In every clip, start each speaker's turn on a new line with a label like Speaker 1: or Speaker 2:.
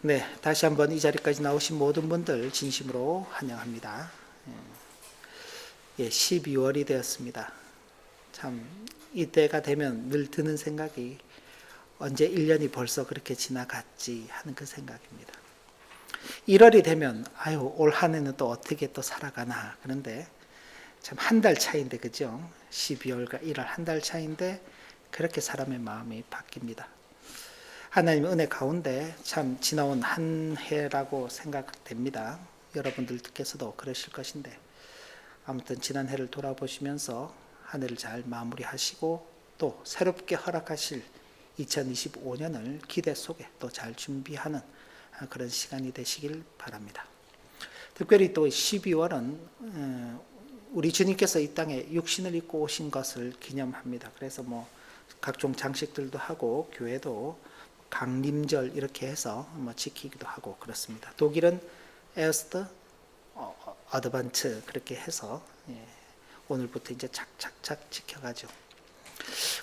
Speaker 1: 네, 다시 한번 이 자리까지 나오신 모든 분들 진심으로 환영합니다. 예, 12월이 되었습니다. 참 이때가 되면 늘 드는 생각이 언제 1년이 벌써 그렇게 지나갔지 하는 그 생각입니다. 1월이 되면 아유 올 한 해는 또 어떻게 또 살아가나 그런데 참 한 달 차인데 그죠? 12월과 1월 한 달 차인데 그렇게 사람의 마음이 바뀝니다. 하나님의 은혜 가운데 참 지나온 한 해라고 생각됩니다. 여러분들께서도 그러실 것인데 아무튼 지난 해를 돌아보시면서 한 해를 잘 마무리하시고 또 새롭게 허락하실 2025년을 기대 속에 또 잘 준비하는 그런 시간이 되시길 바랍니다. 특별히 또 12월은 어, 우리 주님께서 이 땅에 육신을 입고 오신 것을 기념합니다. 그래서 뭐 각종 장식들도 하고 교회도 강림절 이렇게 해서 뭐 지키기도 하고 그렇습니다. 독일은 에어스트 어, 어드반츠 그렇게 해서 예, 오늘부터 이제 착착착 지켜가죠.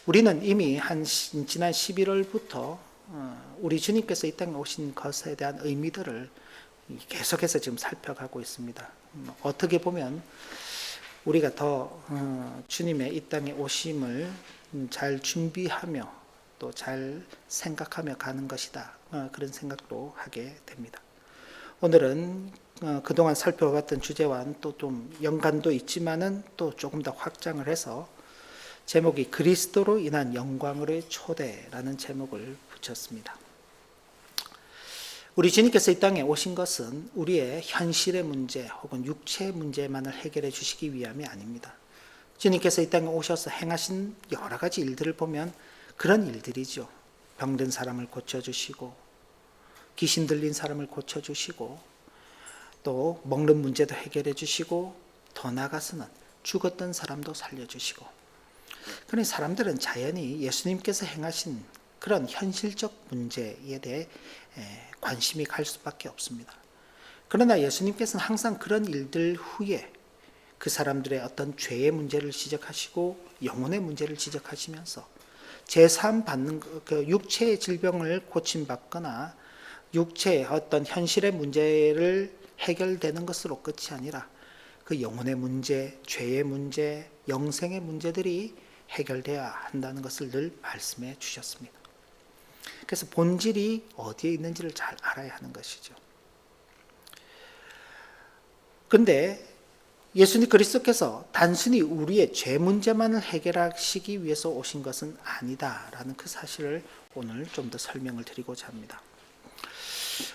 Speaker 1: 우리는 이미 한 시- 지난 11월부터 어, 우리 주님께서 이 땅에 오신 것에 대한 의미들을 계속해서 지금 살펴가고 있습니다. 음, 어떻게 보면 우리가 더 어, 주님의 이 땅에 오심을 음, 잘 준비하며 또 잘 생각하며 가는 것이다. 어, 그런 생각도 하게 됩니다. 오늘은 어, 그동안 살펴봤던 주제와는 또 좀 연관도 있지만은 또 조금 더 확장을 해서 제목이 그리스도로 인한 영광으로의 초대라는 제목을 붙였습니다. 우리 주님께서 이 땅에 오신 것은 우리의 현실의 문제 혹은 육체의 문제만을 해결해 주시기 위함이 아닙니다. 주님께서 이 땅에 오셔서 행하신 여러 가지 일들을 보면 그런 일들이죠. 병든 사람을 고쳐주시고, 귀신 들린 사람을 고쳐주시고, 또 먹는 문제도 해결해 주시고, 더 나아가서는 죽었던 사람도 살려주시고, 그러니 사람들은 자연히 예수님께서 행하신 그런 현실적 문제에 대해 에, 관심이 갈 수밖에 없습니다. 그러나 예수님께서는 항상 그런 일들 후에 그 사람들의 어떤 죄의 문제를 지적하시고 영혼의 문제를 지적하시면서 제삼 받는 그- 그 육체의 질병을 고침받거나 육체의 어떤 현실의 문제를 해결되는 것으로 끝이 아니라 그 영혼의 문제, 죄의 문제, 영생의 문제들이 해결돼야 한다는 것을 늘 말씀해 주셨습니다. 그래서 본질이 어디에 있는지를 잘 알아야 하는 것이죠. 근데 예수님 그리스도께서 단순히 우리의 죄 문제만을 해결하시기 위해서 오신 것은 아니다라는 그 사실을 오늘 좀 더 설명을 드리고자 합니다.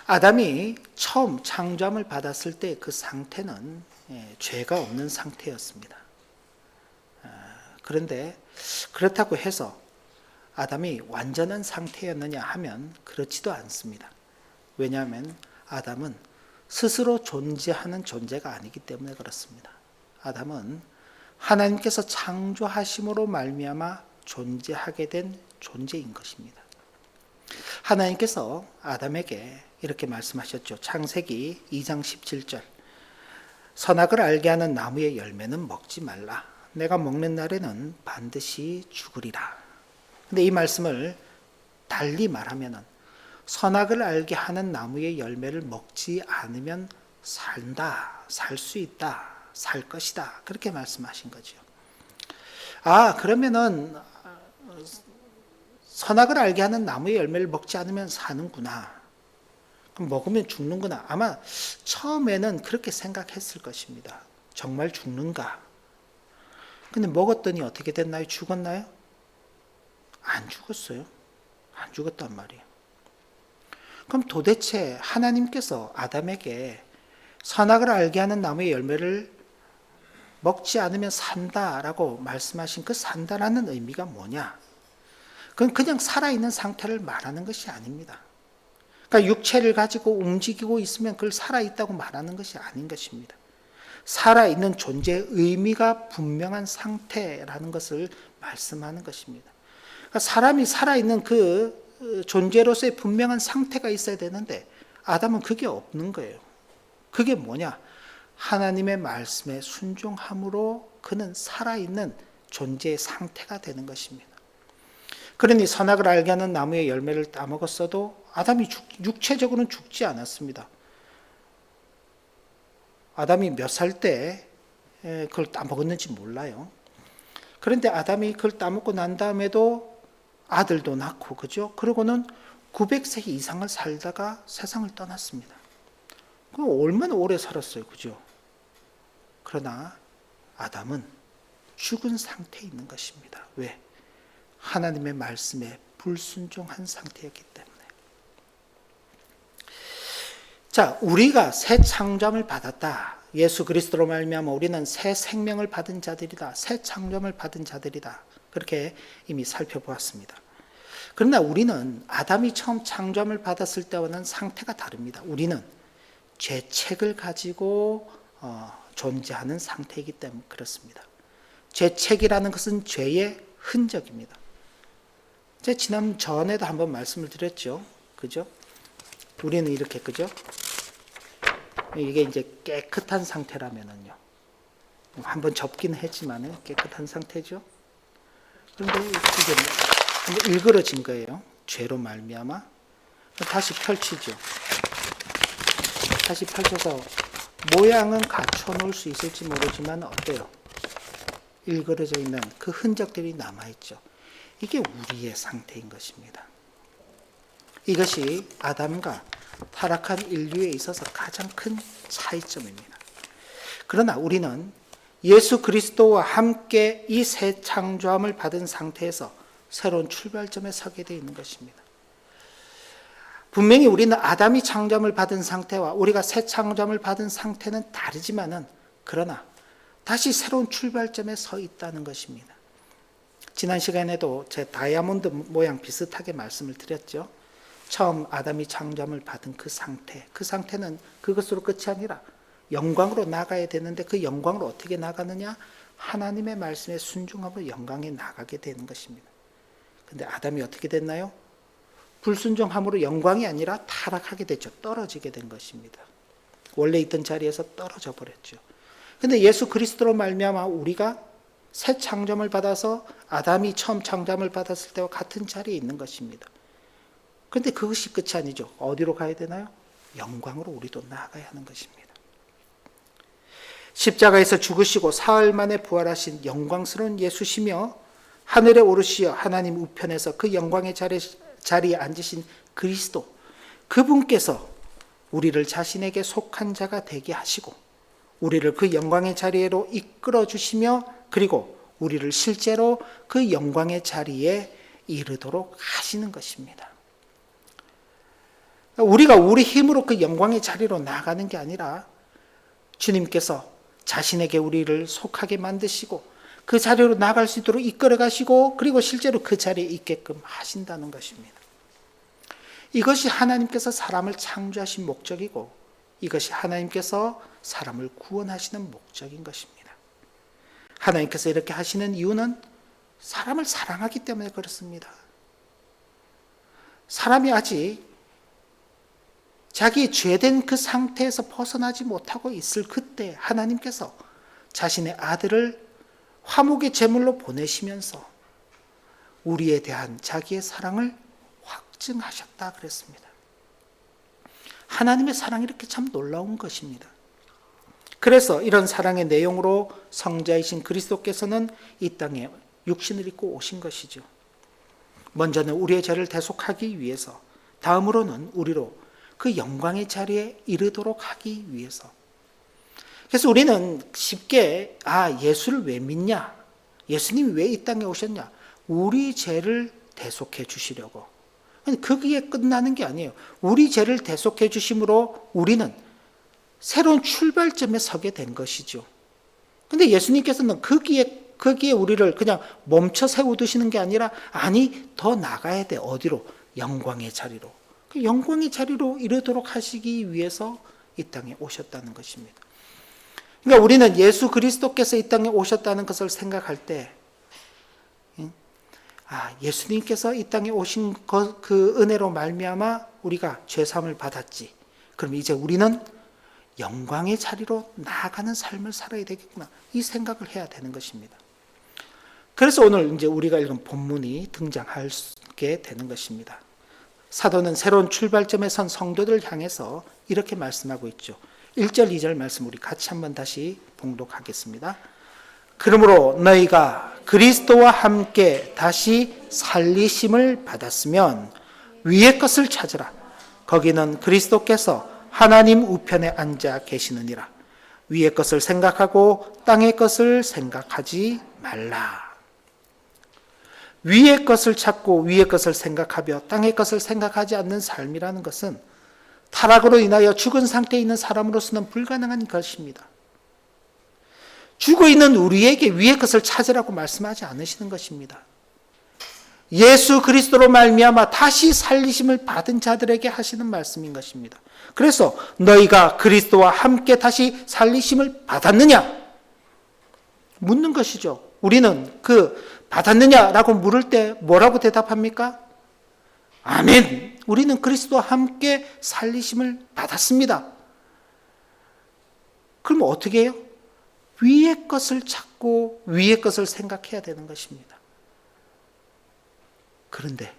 Speaker 1: 아담이 처음 창조함을 받았을 때 그 상태는 예, 죄가 없는 상태였습니다. 아, 그런데 그렇다고 해서 아담이 완전한 상태였느냐 하면 그렇지도 않습니다. 왜냐하면 아담은 스스로 존재하는 존재가 아니기 때문에 그렇습니다. 아담은 하나님께서 창조하심으로 말미암아 존재하게 된 존재인 것입니다. 하나님께서 아담에게 이렇게 말씀하셨죠. 창세기 2장 17절. 선악을 알게 하는 나무의 열매는 먹지 말라. 내가 먹는 날에는 반드시 죽으리라. 근데 이 말씀을 달리 말하면은 선악을 알게 하는 나무의 열매를 먹지 않으면 산다, 살 수 있다, 살 것이다. 그렇게 말씀하신 거죠. 아, 그러면은 선악을 알게 하는 나무의 열매를 먹지 않으면 사는구나. 그럼 먹으면 죽는구나. 아마 처음에는 그렇게 생각했을 것입니다. 정말 죽는가? 근데 먹었더니 어떻게 됐나요? 죽었나요? 안 죽었어요. 안 죽었단 말이에요. 그럼 도대체 하나님께서 아담에게 선악을 알게 하는 나무의 열매를 먹지 않으면 산다라고 말씀하신 그 산다라는 의미가 뭐냐? 그건 그냥 살아있는 상태를 말하는 것이 아닙니다. 그러니까 육체를 가지고 움직이고 있으면 그걸 살아있다고 말하는 것이 아닌 것입니다. 살아있는 존재의 의미가 분명한 상태라는 것을 말씀하는 것입니다. 그러니까 사람이 살아있는 그 존재로서의 분명한 상태가 있어야 되는데 아담은 그게 없는 거예요. 그게 뭐냐? 하나님의 말씀에 순종함으로 그는 살아있는 존재의 상태가 되는 것입니다. 그러니 선악을 알게 하는 나무의 열매를 따먹었어도 아담이 죽, 육체적으로는 죽지 않았습니다. 아담이 몇 살 때 그걸 따먹었는지 몰라요. 그런데 아담이 그걸 따먹고 난 다음에도 아들도 낳고 그죠? 그러고는 900세 이상을 살다가 세상을 떠났습니다. 그 얼마나 오래 살았어요, 그죠? 그러나 아담은 죽은 상태에 있는 것입니다. 왜? 하나님의 말씀에 불순종한 상태였기 때문에. 자, 우리가 새 창조함을 받았다. 예수 그리스도로 말미암아 우리는 새 생명을 받은 자들이다. 새 창조함을 받은 자들이다. 그렇게 이미 살펴보았습니다. 그러나 우리는 아담이 처음 창조함을 받았을 때와는 상태가 다릅니다. 우리는 죄책을 가지고 어, 존재하는 상태이기 때문에 그렇습니다. 죄책이라는 것은 죄의 흔적입니다. 제가 지난 전에도 한번 말씀을 드렸죠. 그죠? 우리는 이렇게 그죠? 이게 이제 깨끗한 상태라면은요. 한번 접긴 했지만 깨끗한 상태죠. 그런데 이게 한번 일그러진 거예요. 죄로 말미암아 다시 펼치죠. 다시 펼쳐서 모양은 갖춰 놓을 수 있을지 모르지만 어때요? 일그러져 있는 그 흔적들이 남아 있죠. 이게 우리의 상태인 것입니다. 이것이 아담과 타락한 인류에 있어서 가장 큰 차이점입니다. 그러나 우리는 예수 그리스도와 함께 이 새 창조함을 받은 상태에서 새로운 출발점에 서게 되어 있는 것입니다. 분명히 우리는 아담이 창조함을 받은 상태와 우리가 새 창조함을 받은 상태는 다르지만은 그러나 다시 새로운 출발점에 서 있다는 것입니다. 지난 시간에도 제 다이아몬드 모양 비슷하게 말씀을 드렸죠. 처음 아담이 창조함을 받은 그 상태, 그 상태는 그것으로 끝이 아니라 영광으로 나가야 되는데 그 영광으로 어떻게 나가느냐? 하나님의 말씀에 순종하고 영광에 나가게 되는 것입니다. 근데 아담이 어떻게 됐나요? 불순종함으로 영광이 아니라 타락하게 됐죠. 떨어지게 된 것입니다. 원래 있던 자리에서 떨어져 버렸죠. 근데 예수 그리스도로 말미암아 우리가 새 창조를 받아서 아담이 처음 창조을 받았을 때와 같은 자리에 있는 것입니다. 그런데 그것이 끝이 아니죠. 어디로 가야 되나요? 영광으로 우리도 나아가야 하는 것입니다. 십자가에서 죽으시고 사흘 만에 부활하신 영광스러운 예수시며 하늘에 오르시어 하나님 우편에서 그 영광의 자리, 자리 에 앉으신 그리스도 그분께서 우리를 자신에게 속한 자가 되게 하시고 우리를 그 영광의 자리로 이끌어 주시며 그리고 우리를 실제로 그 영광의 자리에 이르도록 하시는 것입니다. 우리가 우리 힘으로 그 영광의 자리로 나가는 게 아니라 주님께서 자신에게 우리를 속하게 만드시고 그 자리로 나갈 수 있도록 이끌어 가시고 그리고 실제로 그 자리에 있게끔 하신다는 것입니다. 이것이 하나님께서 사람을 창조하신 목적이고 이것이 하나님께서 사람을 구원하시는 목적인 것입니다. 하나님께서 이렇게 하시는 이유는 사람을 사랑하기 때문에 그렇습니다. 사람이 아직 자기 죄된 그 상태에서 벗어나지 못하고 있을 그때 하나님께서 자신의 아들을 화목의 제물로 보내시면서 우리에 대한 자기의 사랑을 확증하셨다 그랬습니다. 하나님의 사랑이 이렇게 참 놀라운 것입니다. 그래서 이런 사랑의 내용으로 성자이신 그리스도께서는 이 땅에 육신을 입고 오신 것이죠. 먼저는 우리의 죄를 대속하기 위해서, 다음으로는 우리로 그 영광의 자리에 이르도록 하기 위해서. 그래서 우리는 쉽게 아 예수를 왜 믿냐? 예수님이 왜 이 땅에 오셨냐? 우리 죄를 대속해 주시려고. 거기에 끝나는 게 아니에요. 우리 죄를 대속해 주심으로 우리는 새로운 출발점에 서게 된 것이죠. 근데 예수님께서는 거기에 거기에 우리를 그냥 멈춰 세워두시는 게 아니라 아니 더 나가야 돼 어디로 영광의 자리로 그 영광의 자리로 이르도록 하시기 위해서 이 땅에 오셨다는 것입니다. 그러니까 우리는 예수 그리스도께서 이 땅에 오셨다는 것을 생각할 때, 아 예수님께서 이 땅에 오신 그 은혜로 말미암아 우리가 죄삼을 받았지. 그럼 이제 우리는 영광의 자리로 나아가는 삶을 살아야 되겠구나. 이 생각을 해야 되는 것입니다. 그래서 오늘 이제 우리가 읽은 본문이 등장하게 되는 것입니다. 사도는 새로운 출발점에 선 성도들을 향해서 이렇게 말씀하고 있죠. 1절, 2절 말씀 우리 같이 한번 다시 봉독하겠습니다. 그러므로 너희가 그리스도와 함께 다시 살리심을 받았으면 위의 것을 찾으라. 거기는 그리스도께서 하나님 우편에 앉아 계시느니라. 위의 것을 생각하고 땅의 것을 생각하지 말라. 위의 것을 찾고 위의 것을 생각하며 땅의 것을 생각하지 않는 삶이라는 것은 타락으로 인하여 죽은 상태에 있는 사람으로서는 불가능한 것입니다. 죽어 있는 우리에게 위의 것을 찾으라고 말씀하지 않으시는 것입니다. 예수 그리스도로 말미암아 다시 살리심을 받은 자들에게 하시는 말씀인 것입니다. 그래서 너희가 그리스도와 함께 다시 살리심을 받았느냐? 묻는 것이죠. 우리는 그 받았느냐라고 물을 때 뭐라고 대답합니까? 아멘. 우리는 그리스도와 함께 살리심을 받았습니다. 그럼 어떻게 해요? 위의 것을 찾고 위의 것을 생각해야 되는 것입니다. 그런데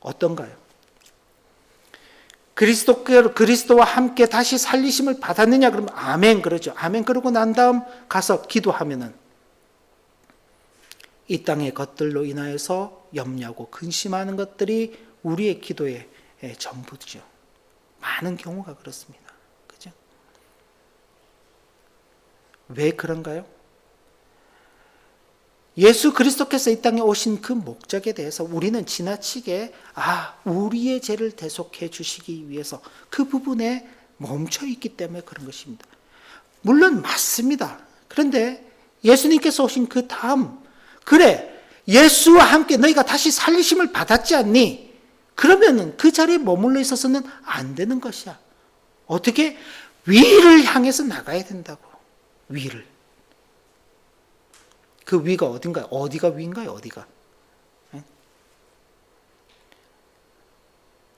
Speaker 1: 어떤가요? 그리스도 그리스도와 함께 다시 살리심을 받았느냐 그러면 아멘 그러죠. 아멘 그러고 난 다음 가서 기도하면은 이 땅의 것들로 인하여서 염려하고 근심하는 것들이 우리의 기도의 전부죠. 많은 경우가 그렇습니다. 그죠? 왜 그런가요? 예수 그리스도께서 이 땅에 오신 그 목적에 대해서 우리는 지나치게 아, 우리의 죄를 대속해 주시기 위해서 그 부분에 멈춰 있기 때문에 그런 것입니다. 물론 맞습니다. 그런데 예수님께서 오신 그 다음 그래 예수와 함께 너희가 다시 살리심을 받았지 않니? 그러면은 그 자리에 머물러 있어서는 안 되는 것이야. 어떻게 위를 향해서 나가야 된다고. 위를. 그 위가 어딘가요? 어디가 위인가요? 어디가?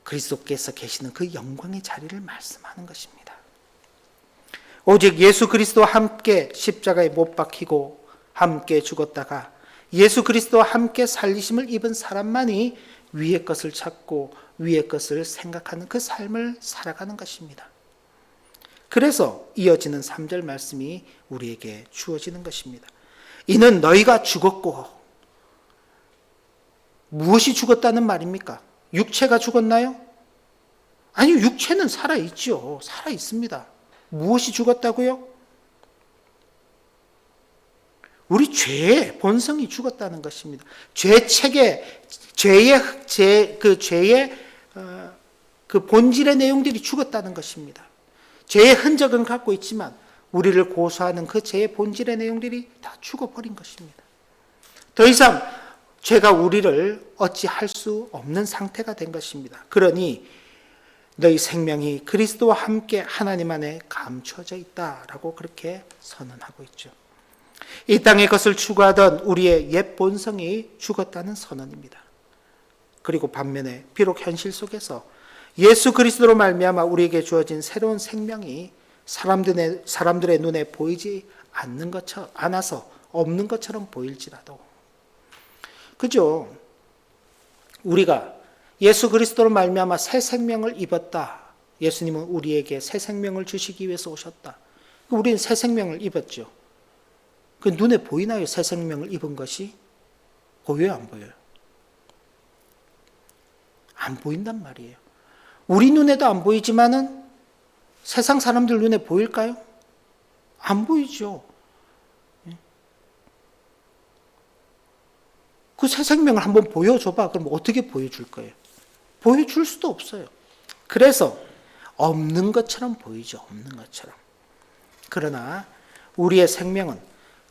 Speaker 1: 그리스도께서 계시는 그 영광의 자리를 말씀하는 것입니다. 오직 예수 그리스도와 함께 십자가에 못 박히고 함께 죽었다가 예수 그리스도와 함께 살리심을 입은 사람만이 위의 것을 찾고 위의 것을 생각하는 그 삶을 살아가는 것입니다. 그래서 이어지는 3절 말씀이 우리에게 주어지는 것입니다. 이는 너희가 죽었고 무엇이 죽었다는 말입니까? 육체가 죽었나요? 아니요, 육체는 살아 있죠. 살아 있습니다. 무엇이 죽었다고요? 우리 죄의 본성이 죽었다는 것입니다. 죄 책에 죄의 죄 그 죄의 어, 그 본질의 내용들이 죽었다는 것입니다. 죄의 흔적은 갖고 있지만 우리를 고소하는 그 죄의 본질의 내용들이 다 죽어버린 것입니다. 더 이상 죄가 우리를 어찌할 수 없는 상태가 된 것입니다. 그러니 너희 생명이 그리스도와 함께 하나님 안에 감춰져 있다라고 그렇게 선언하고 있죠. 이 땅의 것을 추구하던 우리의 옛 본성이 죽었다는 선언입니다. 그리고 반면에 비록 현실 속에서 예수 그리스도로 말미암아 우리에게 주어진 새로운 생명이 사람들의 사람들의 눈에 보이지 않는 것처럼 않아서 없는 것처럼 보일지라도 그죠? 우리가 예수 그리스도로 말미암아 새 생명을 입었다. 예수님은 우리에게 새 생명을 주시기 위해서 오셨다. 우리는 새 생명을 입었죠. 그 눈에 보이나요? 새 생명을 입은 것이? 보여요, 안 보여요? 안 보인단 말이에요. 우리 눈에도 안 보이지만은 세상 사람들 눈에 보일까요? 안 보이죠. 예. 그새 생명을 한번 보여줘봐. 그럼 어떻게 보여줄 거예요? 보여줄 수도 없어요. 그래서 없는 것처럼 보이죠. 없는 것처럼. 그러나 우리의 생명은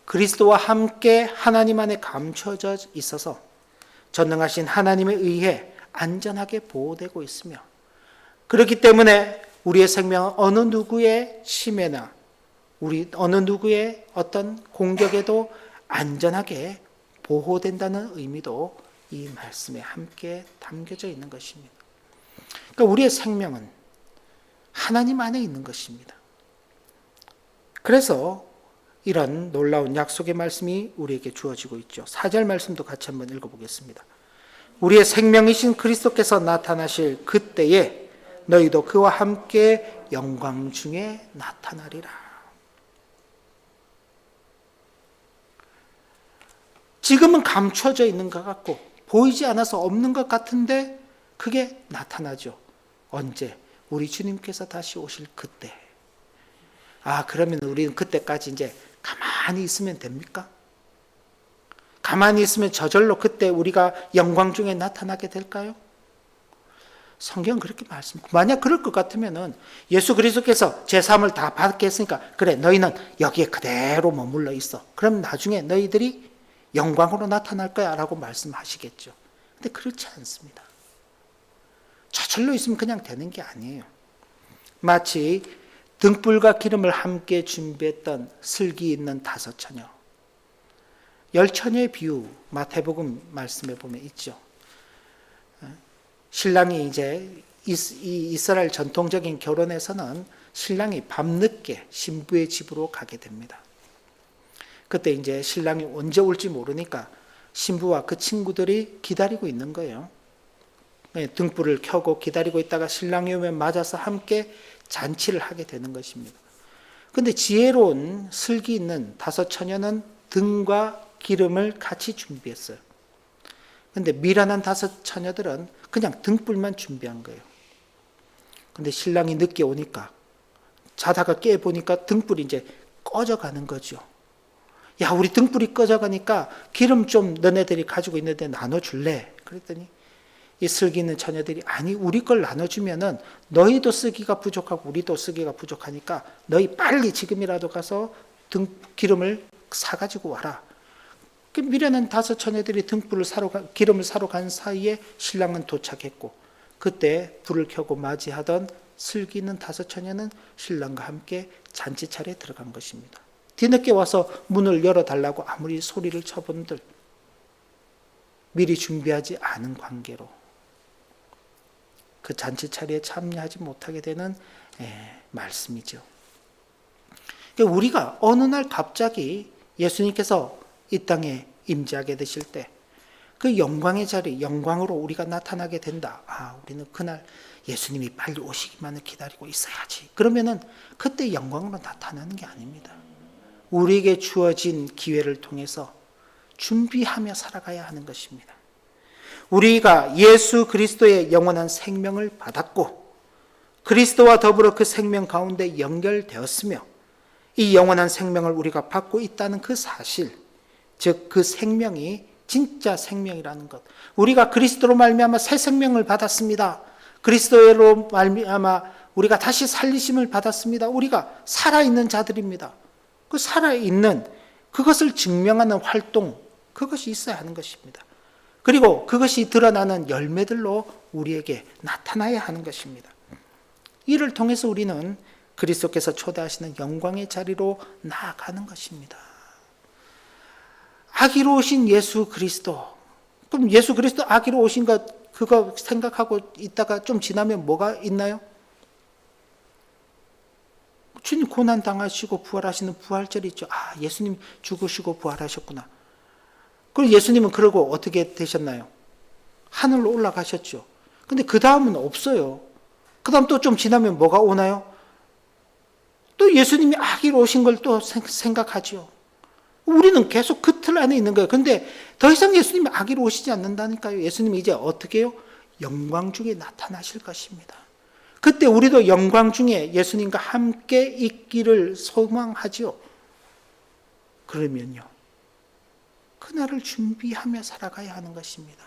Speaker 1: 그리스도와 함께 하나님 안에 감춰져 있어서 전능하신 하나님에 의해 안전하게 보호되고 있으며 그렇기 때문에 우리의 생명은 어느 누구의 침해나 우리 어느 누구의 어떤 공격에도 안전하게 보호된다는 의미도 이 말씀에 함께 담겨져 있는 것입니다. 그러니까 우리의 생명은 하나님 안에 있는 것입니다. 그래서 이런 놀라운 약속의 말씀이 우리에게 주어지고 있죠. 4절 말씀도 같이 한번 읽어보겠습니다. 우리의 생명이신 그리스도께서 나타나실 그때에 너희도 그와 함께 영광 중에 나타나리라. 지금은 감춰져 있는 것 같고 보이지 않아서 없는 것 같은데 그게 나타나죠. 언제? 우리 주님께서 다시 오실 그때. 아, 그러면 우리는 그때까지 이제 가만히 있으면 됩니까? 가만히 있으면 저절로 그때 우리가 영광 중에 나타나게 될까요? 성경 그렇게 말씀. 만약 그럴 것 같으면은 예수 그리스도께서 제 삶을 다 받게 했으니까 그래 너희는 여기에 그대로 머물러 있어. 그럼 나중에 너희들이 영광으로 나타날 거야라고 말씀하시겠죠. 근데 그렇지 않습니다. 저절로 있으면 그냥 되는 게 아니에요. 마치 등불과 기름을 함께 준비했던 슬기 있는 다섯 처녀. 열 처녀의 비유 마태복음 말씀에 보면 있죠. 신랑이 이제 이스라엘 전통적인 결혼에서는 신랑이 밤늦게 신부의 집으로 가게 됩니다. 그때 이제 신랑이 언제 올지 모르니까 신부와 그 친구들이 기다리고 있는 거예요. 네, 등불을 켜고 기다리고 있다가 신랑이 오면 맞아서 함께 잔치를 하게 되는 것입니다. 근데 지혜로운 슬기 있는 다섯 처녀는 등과 기름을 같이 준비했어요. 근데 미련한 다섯 처녀들은 그냥 등불만 준비한 거예요. 근데 신랑이 늦게 오니까 자다가 깨 보니까 등불이 이제 꺼져 가는 거죠. 야, 우리 등불이 꺼져 가니까 기름 좀 너네들이 가지고 있는데 나눠 줄래? 그랬더니 이 슬기 있는 처녀들이 아니 우리 걸 나눠주면은 너희도 쓰기가 부족하고 우리도 쓰기가 부족하니까 너희 빨리 지금이라도 가서 등 기름을 사가지고 와라. 그 미련한 다섯 처녀들이 등불을 사러 가, 기름을 사러 간 사이에 신랑은 도착했고 그때 불을 켜고 맞이하던 슬기 있는 다섯 처녀는 신랑과 함께 잔치 차례에 들어간 것입니다. 뒤늦게 와서 문을 열어달라고 아무리 소리를 쳐본들 미리 준비하지 않은 관계로 그 잔치 차례에 참여하지 못하게 되는 예, 말씀이죠. 그러니까 우리가 어느 날 갑자기 예수님께서 이 땅에 임재하게 되실 때 그 영광의 자리, 영광으로 우리가 나타나게 된다. 아, 우리는 그날 예수님이 빨리 오시기만을 기다리고 있어야지. 그러면은 그때 영광으로 나타나는 게 아닙니다. 우리에게 주어진 기회를 통해서 준비하며 살아가야 하는 것입니다. 우리가 예수 그리스도의 영원한 생명을 받았고 그리스도와 더불어 그 생명 가운데 연결되었으며 이 영원한 생명을 우리가 받고 있다는 그 사실, 즉 그 생명이 진짜 생명이라는 것. 우리가 그리스도로 말미암아 새 생명을 받았습니다. 그리스도로 말미암아 우리가 다시 살리심을 받았습니다. 우리가 살아 있는 자들입니다. 그 살아 있는 그것을 증명하는 활동 그것이 있어야 하는 것입니다. 그리고 그것이 드러나는 열매들로 우리에게 나타나야 하는 것입니다. 이를 통해서 우리는 그리스도께서 초대하시는 영광의 자리로 나아가는 것입니다. 아기로 오신 예수 그리스도. 그럼 예수 그리스도 아기로 오신 것 그거 생각하고 있다가 좀 지나면 뭐가 있나요? 주님 고난 당하시고 부활하시는 부활절이 있죠. 아, 예수님 죽으시고 부활하셨구나. 그리고 예수님은 그러고 어떻게 되셨나요? 하늘로 올라가셨죠. 근데 그 다음은 없어요. 그 다음 또 좀 지나면 뭐가 오나요? 또 예수님이 아기로 오신 걸 또 생각하죠. 우리는 계속 그 틀 안에 있는 거예요. 근데 더 이상 예수님이 아기로 오시지 않는다니까요. 예수님이 이제 어떻게 해요? 영광 중에 나타나실 것입니다. 그때 우리도 영광 중에 예수님과 함께 있기를 소망하죠. 그러면요. 그날을 준비하며 살아가야 하는 것입니다.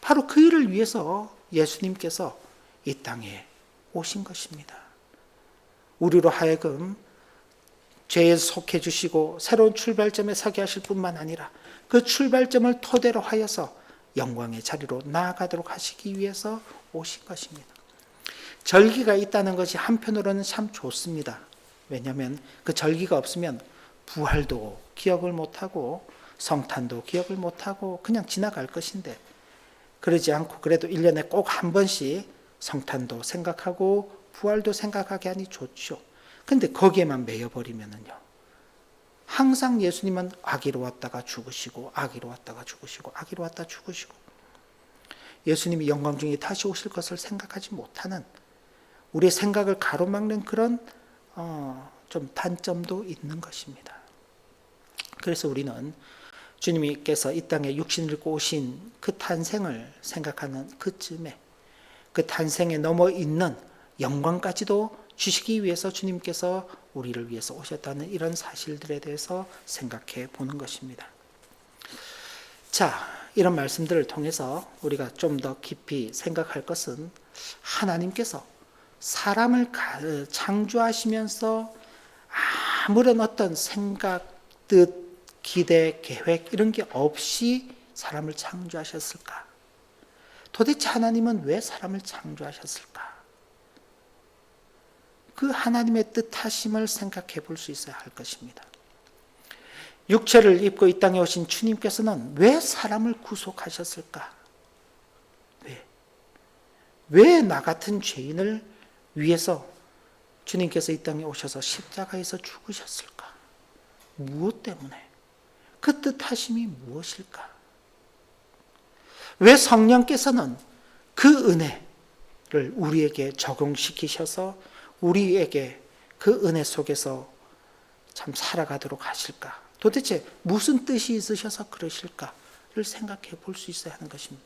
Speaker 1: 바로 그 일을 위해서 예수님께서 이 땅에 오신 것입니다. 우리로 하여금 죄에 속해 주시고 새로운 출발점에 서게 하실 뿐만 아니라 그 출발점을 토대로 하여서 영광의 자리로 나아가도록 하시기 위해서 오신 것입니다. 절기가 있다는 것이 한편으로는 참 좋습니다. 왜냐하면 그 절기가 없으면 부활도 기억을 못하고 성탄도 기억을 못하고 그냥 지나갈 것인데 그러지 않고 그래도 1년에 꼭 한 번씩 성탄도 생각하고 부활도 생각하게 하니 좋죠. 근데 거기에만 매여버리면은요. 항상 예수님은 아기로 왔다가 죽으시고, 아기로 왔다가 죽으시고, 아기로 왔다 죽으시고. 예수님이 영광 중에 다시 오실 것을 생각하지 못하는 우리의 생각을 가로막는 그런 어, 좀 단점도 있는 것입니다. 그래서 우리는 주님께서 이 땅에 육신을 오신 그 탄생을 생각하는 그쯤에 그 탄생에 넘어 있는 영광까지도 주시기 위해서 주님께서 우리를 위해서 오셨다는 이런 사실들에 대해서 생각해 보는 것입니다. 자, 이런 말씀들을 통해서 우리가 좀 더 깊이 생각할 것은 하나님께서 사람을 창조하시면서 아무런 어떤 생각, 뜻, 기대, 계획 이런 게 없이 사람을 창조하셨을까? 도대체 하나님은 왜 사람을 창조하셨을까? 그 하나님의 뜻하심을 생각해 볼 수 있어야 할 것입니다. 육체를 입고 이 땅에 오신 주님께서는 왜 사람을 구속하셨을까? 왜? 왜 나 같은 죄인을 위해서 주님께서 이 땅에 오셔서 십자가에서 죽으셨을까? 무엇 때문에? 그 뜻하심이 무엇일까? 왜 성령께서는 그 은혜를 우리에게 적용시키셔서 우리에게 그 은혜 속에서 참 살아가도록 하실까? 도대체 무슨 뜻이 있으셔서 그러실까를 생각해 볼 수 있어야 하는 것입니다.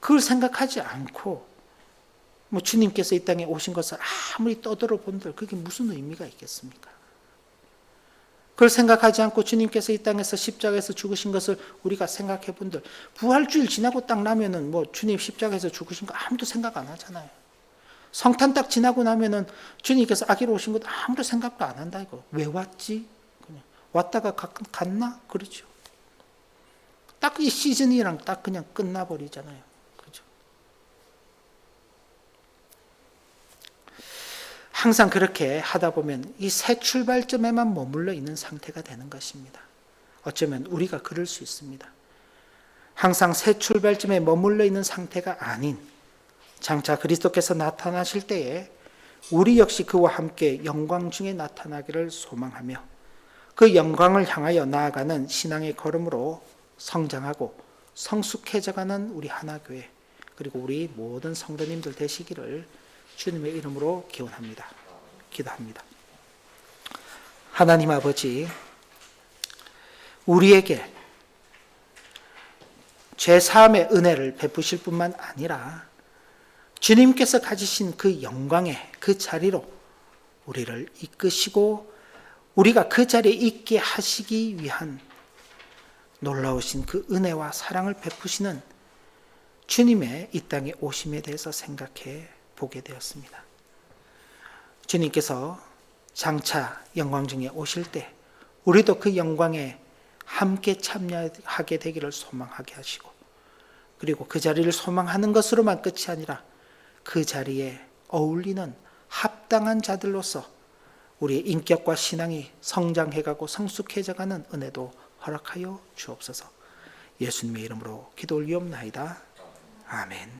Speaker 1: 그걸 생각하지 않고 뭐 주님께서 이 땅에 오신 것을 아무리 떠들어 본들 그게 무슨 의미가 있겠습니까? 그걸 생각하지 않고 주님께서 이 땅에서 십자가에서 죽으신 것을 우리가 생각해 본들 부활주일 지나고 딱 나면은 뭐 주님 십자가에서 죽으신 거 아무도 생각 안 하잖아요. 성탄 딱 지나고 나면은 주님께서 아기로 오신 것 아무도 생각도 안 한다 이거. 왜 왔지? 그냥 왔다가 가, 갔나? 그렇죠. 딱 이 시즌이랑 딱 그냥 끝나버리잖아요. 그죠? 항상 그렇게 하다 보면 이 새 출발점에만 머물러 있는 상태가 되는 것입니다. 어쩌면 우리가 그럴 수 있습니다. 항상 새 출발점에 머물러 있는 상태가 아닌 장차 그리스도께서 나타나실 때에 우리 역시 그와 함께 영광 중에 나타나기를 소망하며 그 영광을 향하여 나아가는 신앙의 걸음으로 성장하고 성숙해져가는 우리 하나교회 그리고 우리 모든 성도님들 되시기를 주님의 이름으로 기원합니다. 기도합니다. 하나님 아버지, 우리에게 죄사함의 은혜를 베푸실 뿐만 아니라 주님께서 가지신 그 영광의 그 자리로 우리를 이끄시고 우리가 그 자리에 있게 하시기 위한 놀라우신 그 은혜와 사랑을 베푸시는 주님의 이 땅에 오심에 대해서 생각해 보게 되었습니다. 주님께서 장차 영광 중에 오실 때 우리도 그 영광에 함께 참여하게 되기를 소망하게 하시고 그리고 그 자리를 소망하는 것으로만 끝이 아니라 그 자리에 어울리는 합당한 자들로서 우리의 인격과 신앙이 성장해가고 성숙해져가는 은혜도 허락하여 주옵소서. 예수님의 이름으로 기도 올리옵나이다. 아멘.